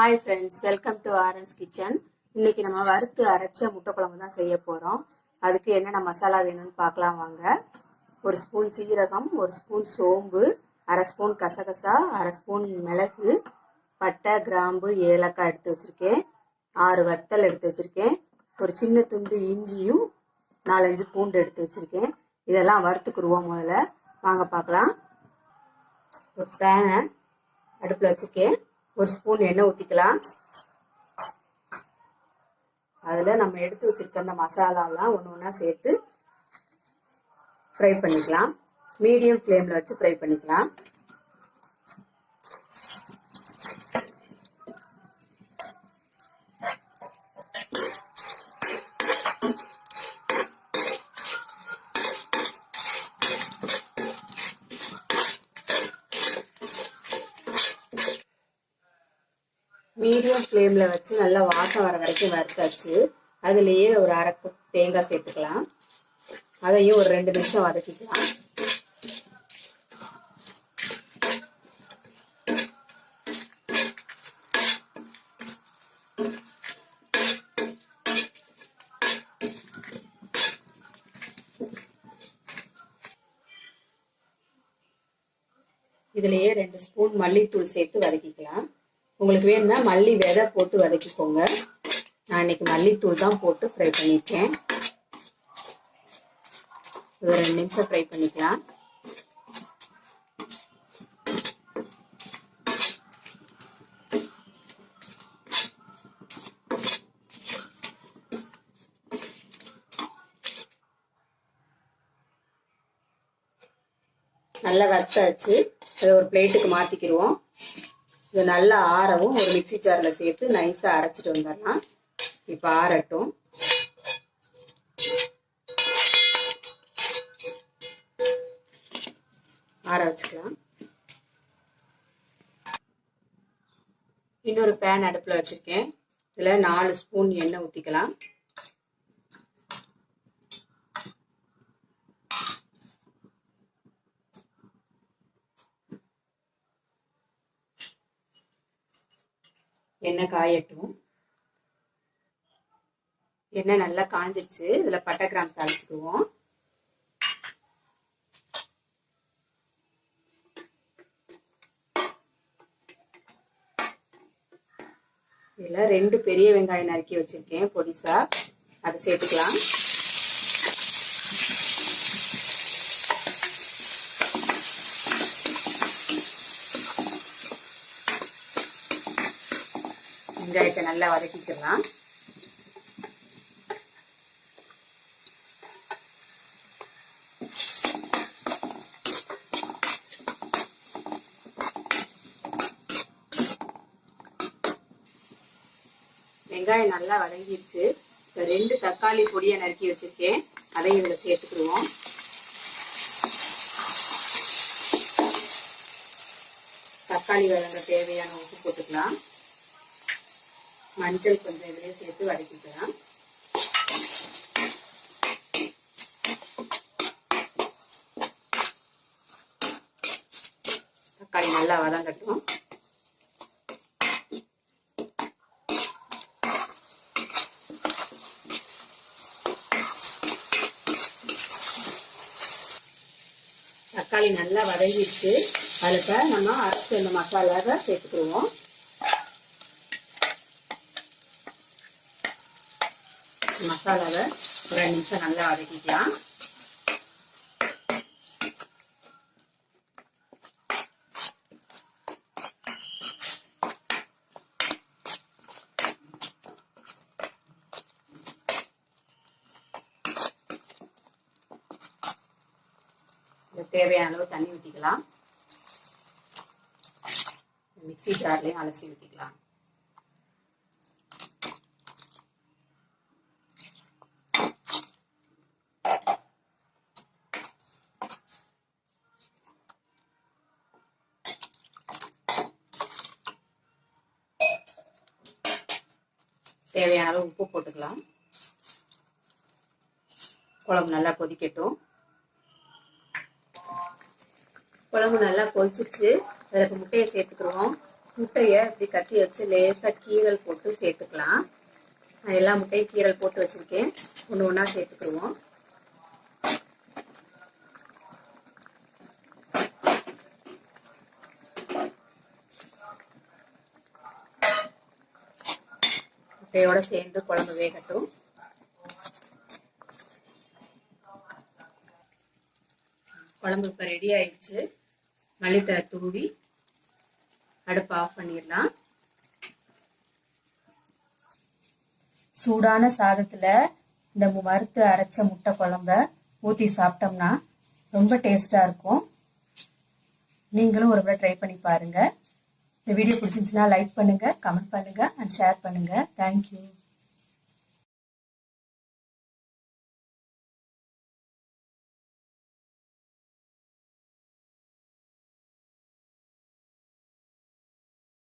Hi friends welcome to Aaron's kitchen இன்னைக்கு நம்ம வறுத்து அரைச்ச முட்டை குழம்பு தான் செய்ய போகிறோம் அதுக்கு என்னென்ன மசாலா வேணும்னு பார்க்கலாம் வாங்க. ஒரு ஸ்பூன் சீரகம் ஒரு ஸ்பூன் சோம்பு அரை ஸ்பூன் கசகசா அரை ஸ்பூன் மிளகு பட்டை கிராம்பு ஏலக்காய் எடுத்து வச்சுருக்கேன். ஆறு வத்தல் எடுத்து வச்சுருக்கேன். ஒரு சின்ன துண்டு இஞ்சியும் நாலஞ்சு பூண்டு எடுத்து வச்சுருக்கேன். இதெல்லாம் வறுத்துக்குருவோம் முதல்ல. வாங்க பார்க்கலாம். ஒரு பேனை அடுப்பில் வச்சுருக்கேன். ஒரு ஸ்பூன் எண்ணெய் ஊற்றிக்கலாம் அதில் நம்ம எடுத்து வச்சிருக்க அந்த மசாலாலாம் ஒன்று ஒன்றா சேர்த்து ஃப்ரை பண்ணிக்கலாம். மீடியம் ஃப்ளேமில் வச்சு ஃப்ரை பண்ணிக்கலாம். மீடியம் ஃப்ளேமில் வச்சு நல்லா வாசம் வர வரைக்கும் வறுத்தாச்சு. அதுலேயே ஒரு அரை கப் தேங்காய் சேர்த்துக்கலாம். அதையும் ஒரு ரெண்டு நிமிஷம் வதக்கிக்கலாம். இதுலயே ரெண்டு ஸ்பூன் மல்லித்தூள் சேர்த்து வதக்கிக்கலாம். உங்களுக்கு வேணும்னா மல்லி விதை போட்டு வதக்கிக்கோங்க. நான் இன்னைக்கு மல்லித்தூள் தான் போட்டு ஃப்ரை பண்ணியிருக்கேன். ஒரு ரெண்டு நிமிஷம் ஃப்ரை பண்ணிக்கலாம். நல்லா வத்தாச்சு அதை ஒரு பிளேட்டுக்கு மாற்றிக்கிடுவோம் இது நல்லா ஆறவும் ஒரு மிக்சி ஜாரில் சேர்த்து நைஸாக அரைச்சிட்டு வந்துடலாம். இப்போ ஆறட்டும். ஆற வச்சுக்கலாம். இன்னொரு பேன் அடுப்பில் வச்சுருக்கேன். இதில் நாலு ஸ்பூன் எண்ணெய் ஊற்றிக்கலாம் எண்ணெய் காயட்டும். எண்ணெய் நல்லா காஞ்சிருச்சு. இதில் பட்டை கிராம் தாளிச்சுக்குவோம். இதில் ரெண்டு பெரிய வெங்காயம் நறுக்கி வச்சிருக்கேன். பொடிசா. அதை சேர்த்துக்கலாம். வெங்காயத்தை நல்லா வதக்கிக்கலாம். வெங்காயம் நல்லா வதங்கிடுச்சு. இப்போ ரெண்டு தக்காளி பொடியை நறுக்கி வச்சிருக்கேன். அதையும் இதில் சேர்த்துக்கிடுவோம். தக்காளி வதங்க தேவையான உப்பு போட்டுக்கலாம். மஞ்சள் கொஞ்சம் இதிலே சேர்த்து வதக்கிக்கலாம். தக்காளி நல்லா வதங்கட்டும். தக்காளி நல்லா வதங்கிடுச்சு. அதில் நம்ம அரைச்சி அந்த மசாலாவை சேர்த்துக்கிடுவோம். மசாலாவை ஒரு ரெண்டு நிமிஷம் நல்லா வதக்கிக்கலாம். தேவையான அளவு தண்ணி ஊற்றிக்கலாம் மிக்சி ஜார்லையும் அலசி ஊற்றிக்கலாம் தேவையான அளவு உப்பு போட்டுக்கலாம். குழம்பு நல்லா கொதிக்கட்டும். குழம்பு நல்லா கொதிச்சிச்சு அதில் இப்போ முட்டையை சேர்த்துக்குருவோம். முட்டையை இப்படி கத்தி வச்சு லேசா கீரல் போட்டு சேர்த்துக்கலாம். நான் எல்லா முட்டையும் கீரல் போட்டு வச்சிருக்கேன். ஒன்று ஒன்றா சேர்த்துக்கிடுவோம் முட்டையோட சேர்ந்து குழம்பு வேகட்டும். குழம்பு இப்போ ரெடி ஆயிடுச்சு. மல்லித்தலை தூவி அடுப்பு ஆஃப் பண்ணிடலாம். சூடான சாதத்துல இந்த வறுத்து அரைச்ச முட்டை குழம்ப ஊற்றி சாப்பிட்டோம்னா ரொம்ப டேஸ்டா இருக்கும். நீங்களும் ஒரு முறை ட்ரை பண்ணி பாருங்க. இந்த வீடியோ பிடிச்சிருந்துச்சுன்னா லைக் பண்ணுங்கள் கமெண்ட் பண்ணுங்கள் அண்ட் ஷேர் பண்ணுங்கள் தேங்க்யூ